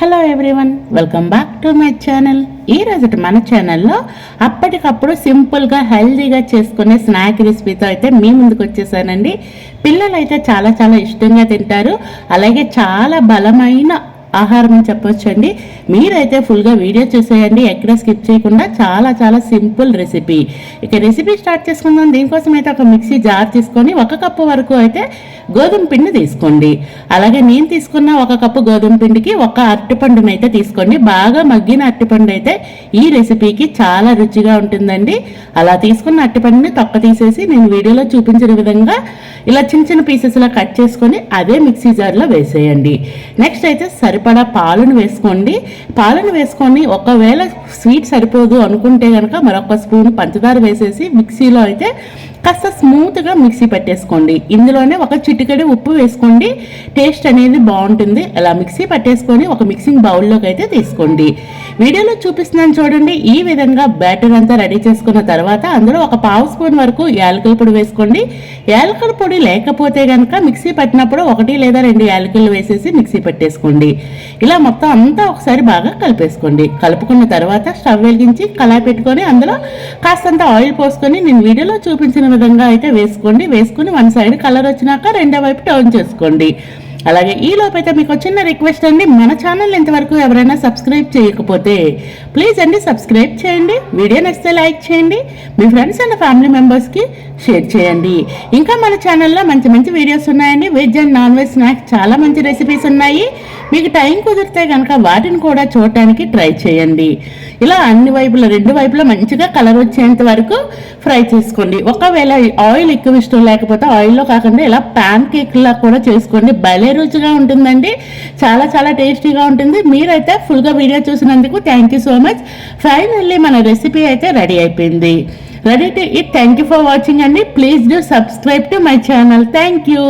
Hello everyone welcome back to my channel ఈ రోజు మన ఛానల్లో అప్పటికప్పుడు సింపుల్గా హెల్దీగా చేసుకునే స్నాక్ రెసిపీతో అయితే మీ ముందుకు వచ్చేసానండి. పిల్లలు అయితే చాలా చాలా ఇష్టంగా తింటారు. అలాగే చాలా బలమైన ఆహారం అని చెప్పొచ్చండి. మీరైతే ఫుల్గా వీడియో చూసేయండి. ఎక్కడ స్కిప్ చేయకుండా చాలా చాలా సింపుల్ రెసిపీ ఇక రెసిపీ స్టార్ట్ చేసుకుందాం. దీనికోసం అయితే ఒక మిక్సీ జార్ తీసుకొని ఒక కప్పు వరకు అయితే గోధుమ పిండి తీసుకోండి. అలాగే నేను తీసుకున్న ఒక కప్పు గోధుమ పిండికి ఒక అరటిపండుని అయితే తీసుకోండి. బాగా మగ్గిన అరటిపండు అయితే ఈ రెసిపీకి చాలా రుచిగా ఉంటుందండి. అలా తీసుకున్న అరటిపండుని తొక్క తీసేసి నేను వీడియోలో చూపించిన విధంగా ఇలా చిన్న చిన్న పీసెస్లా కట్ చేసుకొని అదే మిక్సీ జార్లో వేసేయండి. నెక్స్ట్ అయితే సరిపడా పాలను వేసుకోండి. పాలను వేసుకొని ఒకవేళ స్వీట్ సరిపోదు అనుకుంటే కనుక మరొక స్పూన్ పంచదార వేసేసి మిక్సీలో అయితే కాస్త స్మూత్గా మిక్సీ పెట్టేసుకోండి. ఇందులోనే ఒక చిటికెడు ఉప్పు వేసుకోండి. టేస్ట్ అనేది బాగుంటుంది. అలా మిక్సీ పట్టేసుకొని ఒక మిక్సింగ్ బౌల్లోకి అయితే తీసుకోండి. వీడియోలో చూపిస్తున్నాను చూడండి. ఈ విధంగా బ్యాటర్ అంతా రెడీ చేసుకున్న తర్వాత అందులో ఒక పావు స్పూన్ వరకు యాలకుల పొడి వేసుకోండి. యాలకుల పొడి లేకపోతే కనుక మిక్సీ పట్టినప్పుడు ఒకటి లేదా రెండు యాలకులు వేసేసి మిక్సీ పట్టేసుకోండి. ఇలా మొత్తం అంతా ఒకసారి బాగా కలిపేసుకోండి. కలుపుకున్న తర్వాత స్టవ్ వెలిగించి కళాయి పెట్టుకొని అందులో కాస్తంత ఆయిల్ పోసుకొని నేను వీడియోలో చూపించిన విధంగా అయితే వేసుకోండి. వేసుకుని వన్ సైడ్ కలర్ వచ్చినాక రెండో వైపు టర్న్ చేసుకోండి. అలాగే ఈ లోపైతే మీకు చిన్న రిక్వెస్ట్ అండి. మన ఛానల్ ఇంతవరకు ఎవరైనా సబ్స్క్రైబ్ చేయకపోతే ప్లీజ్ అండి సబ్స్క్రైబ్ చేయండి. వీడియో నచ్చితే లైక్ చేయండి. మీ ఫ్రెండ్స్ అండ్ ఫ్యామిలీ మెంబర్స్కి షేర్ చేయండి. ఇంకా మన ఛానల్లో మంచి మంచి వీడియోస్ ఉన్నాయండి. Veg and non veg snacks చాలా మంచి రెసిపీస్ ఉన్నాయి. మీకు టైం కుదిరితే కనుక వాటిని కూడా చూడటానికి ట్రై చేయండి. ఇలా అన్ని వైపుల రెండు వైపులా మంచిగా కలర్ వచ్చేంత వరకు ఫ్రై చేసుకోండి. ఒకవేళ ఆయిల్ ఎక్కువ ఇష్టం లేకపోతే ఆయిల్లో కాకుండా ఇలా ప్యాన్ కేక్లా కూడా చేసుకోండి. భలే రుచిగా ఉంటుందండి. చాలా చాలా టేస్టీగా ఉంటుంది. మీరైతే ఫుల్గా వీడియో చూసినందుకు thank you so much. Finally మన రెసిపీ అయితే రెడీ అయిపోయింది. Ready to eat thank you for watching అండి. Please do subscribe to my channel thank you